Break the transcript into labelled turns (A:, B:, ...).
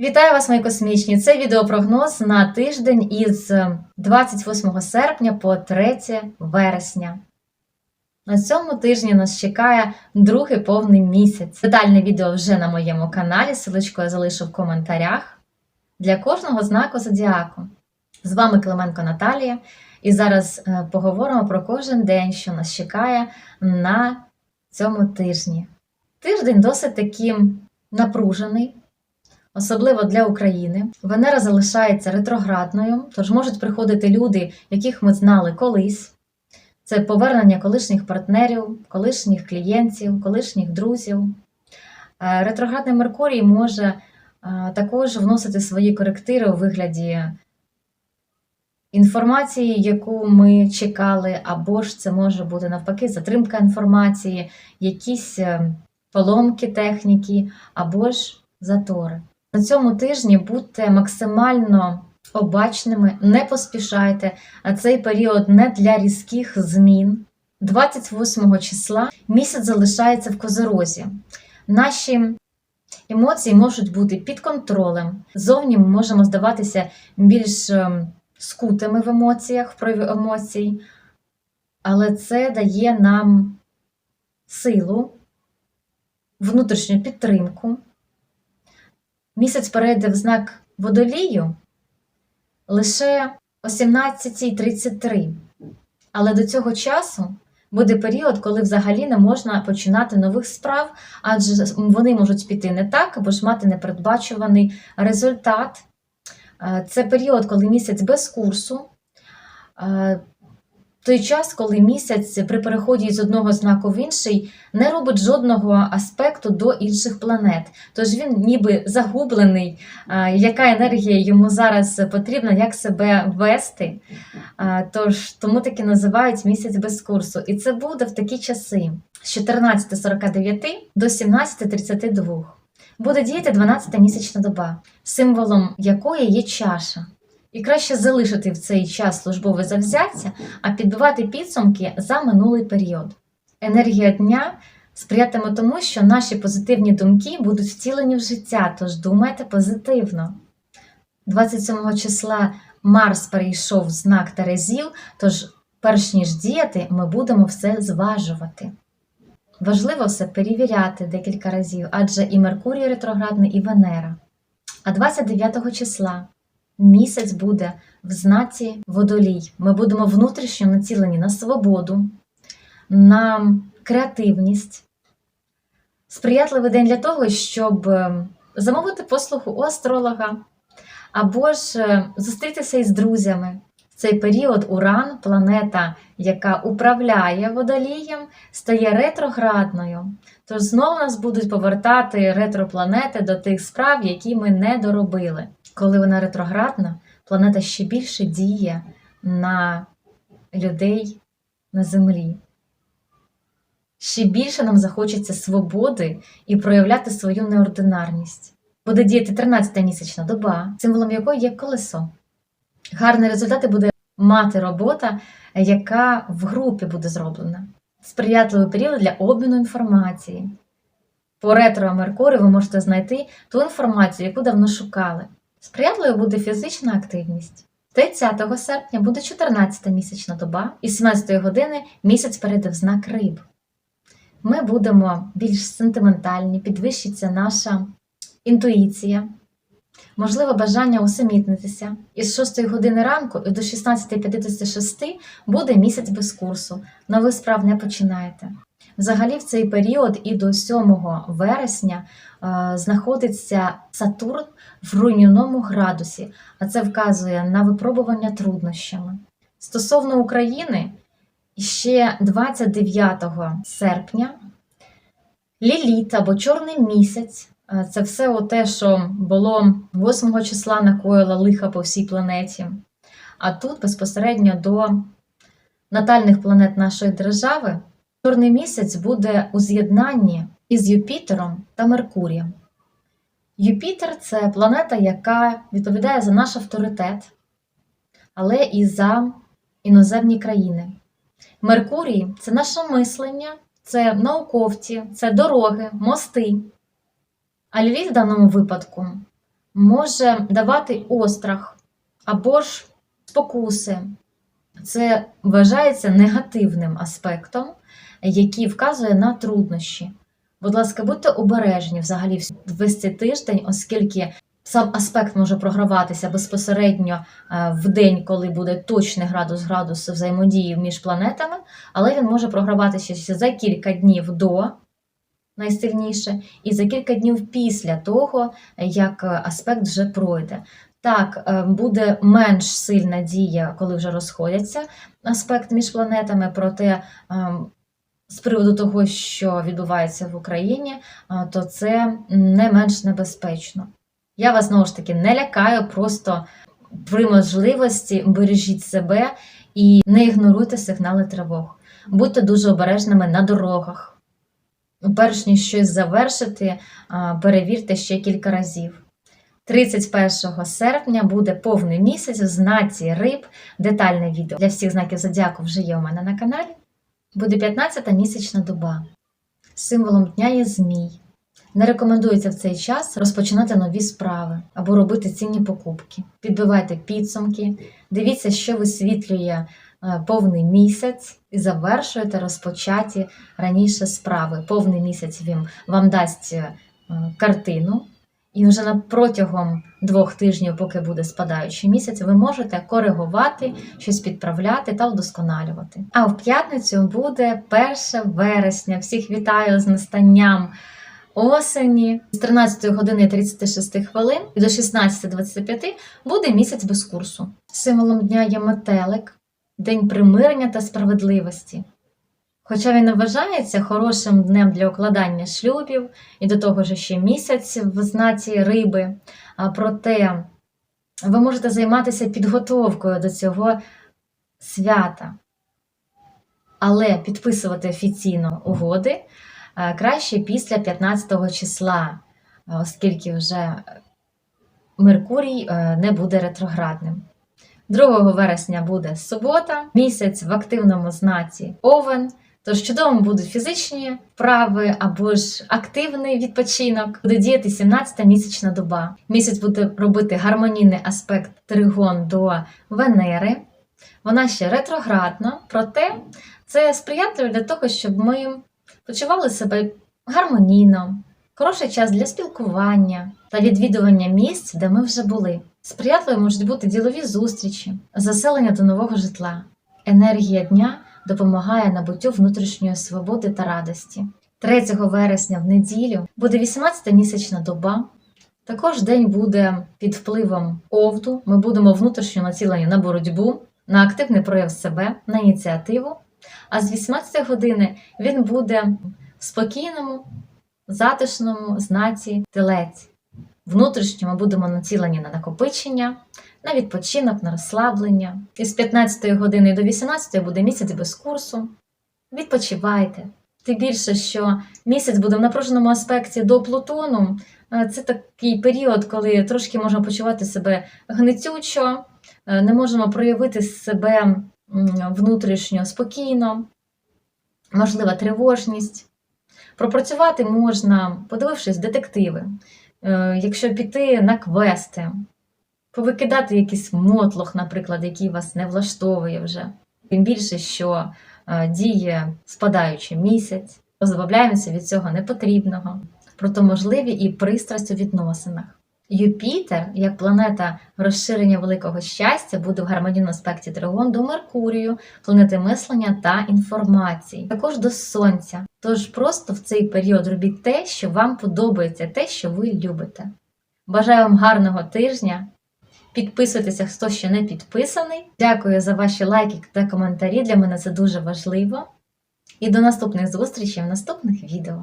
A: Вітаю вас, мої космічні! Це відеопрогноз на тиждень із 28 серпня по 3 вересня. На цьому тижні нас чекає другий повний місяць. Детальне відео вже на моєму каналі, силочку я залишу в коментарях для кожного знаку зодіаку. З вами Клименко Наталія, і зараз е, поговоримо про кожен день, що нас чекає на цьому тижні. Тиждень досить таким напружений. Особливо для України. Венера залишається ретроградною, тож можуть приходити люди, яких ми знали колись. Це повернення колишніх партнерів, колишніх клієнтів, колишніх друзів. Е, Ретроградний Меркурій може е, також вносити свої коректири у вигляді інформації, яку ми чекали, або ж це може бути навпаки затримка інформації, якісь е, поломки техніки, або ж затори. На цьому тижні будьте максимально обачними, не поспішайте, а цей період не для різких змін. 28 числа місяць залишається в козорозі. Наші емоції можуть бути під контролем. Зовні ми можемо здаватися більш ем, скутими в емоціях, в прояві емоцій, але це дає нам силу, внутрішню підтримку. Місяць перейде в знак водолію лише о 17.33. Але до цього часу буде період, коли взагалі не можна починати нових справ, адже вони можуть піти не так, або ж мати непередбачуваний результат. Е, Це період, коли місяць без курсу. Той час, коли місяць при переході з одного знаку в інший не робить жодного аспекту до інших планет. Тож він ніби загублений, яка енергія йому зараз потрібна, як себе вести. Тож тому таки називають місяць без курсу. І це буде в такі часи з 14.49 до 17.32. Буде діяти 12 місячна доба, символом якої є чаша. І краще залишити в цей час службове завзяття, а підбивати підсумки за минулий період. Енергія дня сприятиме тому, що наші позитивні думки будуть втілені в життя, тож думайте позитивно. 27 числа Марс перейшов в знак Терезів, тож, перш ніж діяти, ми будемо все зважувати. Важливо все перевіряти декілька разів, адже і Меркурій ретроградний, і Венера. А 29 числа місяць буде в знаці водолій. Ми будемо внутрішньо націлені на свободу, на креативність. Сприятливий день для того, щоб е, замовити послугу у астролога, або ж е, зустрітися із друзями. В цей період Уран, планета, яка управляє водолієм, стає ретроградною. Тож знову нас будуть повертати ретропланети до тих справ, які ми не доробили. Коли вона ретроградна, планета ще більше діє на людей на землі. Ще більше нам захочеться свободи і проявляти свою неординарність. Буде діяти 13-та місячна доба, символом якої є колесо. Гарні результати буде мати робота, яка в групі буде зроблена. Сприятливий період для обміну інформації. По ретро Меркурію ви можете знайти ту інформацію, яку давно шукали. Сприятливою буде фізична активність. 30 серпня буде 14-та місячна доба, і з 17 години місяць перейде в знак риб. Ми будемо більш сентиментальні, підвищиться наша інтуїція, можливо, бажання усамітнитися. Із 6 години ранку і до 16.56 буде місяць без курсу. Нових справ не починаєте. Взагалі, в цей період і до 7 вересня е, знаходиться Сатурн в руйнівному градусі, а це вказує на випробування труднощами. Стосовно України, ще 29 серпня Ліліт або Чорний місяць е, це все те, що було 8 числа накоїло лиха по всій планеті. А тут безпосередньо до натальних планет нашої держави Чорний місяць буде у з'єднанні із Юпітером та Меркурієм. Юпітер це планета, яка відповідає за наш авторитет, але і за іноземні країни. Меркурій це наше мислення, це науковці, це дороги, мости. А Львів в даному випадку може давати острах або ж спокуси. Це вважається негативним аспектом, який вказує на труднощі. Будь ласка, будьте обережні взагалі весь цей тиждень, оскільки сам аспект може програватися безпосередньо е, в день, коли буде точний градус градус взаємодії між планетами, але він може програватися ще за кілька днів до найсильніше, і за кілька днів після того, як е, аспект вже пройде. Так, е, буде менш сильна дія, коли вже розходяться аспект між планетами, проте ем, з приводу того, що відбувається в Україні, то це не менш небезпечно. Я вас знову ж таки не лякаю, просто при можливості бережіть себе і не ігноруйте сигнали тривог. Будьте дуже обережними на дорогах. Перш ніж щось завершити, перевірте ще кілька разів. 31 серпня буде повний місяць в знаці риб. Детальне відео для всіх знаків зодіаку вже є у мене на каналі. Буде 15-та місячна доба. Символом дня є змій. Не рекомендується в цей час розпочинати нові справи або робити цінні покупки. Підбивайте підсумки, дивіться, що висвітлює е, повний місяць, і завершуєте розпочаті раніше справи. Повний місяць він вам дасть е, картину, і вже на протягом двох тижнів, поки буде спадаючий місяць, ви можете коригувати, щось підправляти та вдосконалювати. А в п'ятницю буде 1 вересня. Всіх вітаю з настанням осені з 13 години 36 хвилин до 16.25 буде місяць без курсу. Символом дня є метелик, день примирення та справедливості. Хоча він вважається хорошим днем для укладання шлюбів і до того ж ще місяць в знаці риби, проте ви можете займатися підготовкою до цього свята. Але підписувати офіційно угоди е, краще після 15 числа, е, оскільки вже Меркурій е, не буде ретроградним. 2 вересня буде субота, місяць в активному знаці Овен. Тож чудово будуть фізичні вправи або ж активний відпочинок. Буде діяти 17-та місячна доба. Місяць буде робити гармонійний аспект тригон до Венери. Вона ще ретроградна, проте це сприятливо для того, щоб ми почували себе гармонійно, хороший час для спілкування та відвідування місць, де ми вже були. Сприятливо можуть бути ділові зустрічі, заселення до нового житла, енергія дня допомагає набуттю внутрішньої свободи та радості. 3 вересня в неділю буде 18-та місячна доба. Також день буде під впливом овду. Ми будемо внутрішньо націлені на боротьбу, на активний прояв себе, на ініціативу. А з 18 години він буде в спокійному, затишному знаці телець. Внутрішньо ми будемо націлені на накопичення, на відпочинок, на розслаблення. І з 15 години до 18 буде місяць без курсу. Відпочивайте. Тим більше, що місяць буде в напруженому аспекті до Плутону. Е, Це такий період, коли трошки можемо почувати себе гнитючо, е, не можемо проявити себе внутрішньо спокійно, можлива тривожність. Пропрацювати можна, подивившись детективи. Е, Якщо піти на квести, повикидати якийсь мотлох, наприклад, який вас не влаштовує вже. Тим більше, що е, діє спадаючий місяць, позбавляємося від цього непотрібного, проте можливі і пристрасть у відносинах. Юпітер, як планета розширення великого щастя, буде в гармонійному аспекті Тригон до Меркурію, планети мислення та інформації, також до Сонця. Тож просто в цей період робіть те, що вам подобається, те, що ви любите. Бажаю вам гарного тижня! Підписуйтеся, хто ще не підписаний. Дякую за ваші лайки та коментарі. Для мене це дуже важливо. І до наступних зустрічей в наступних відео.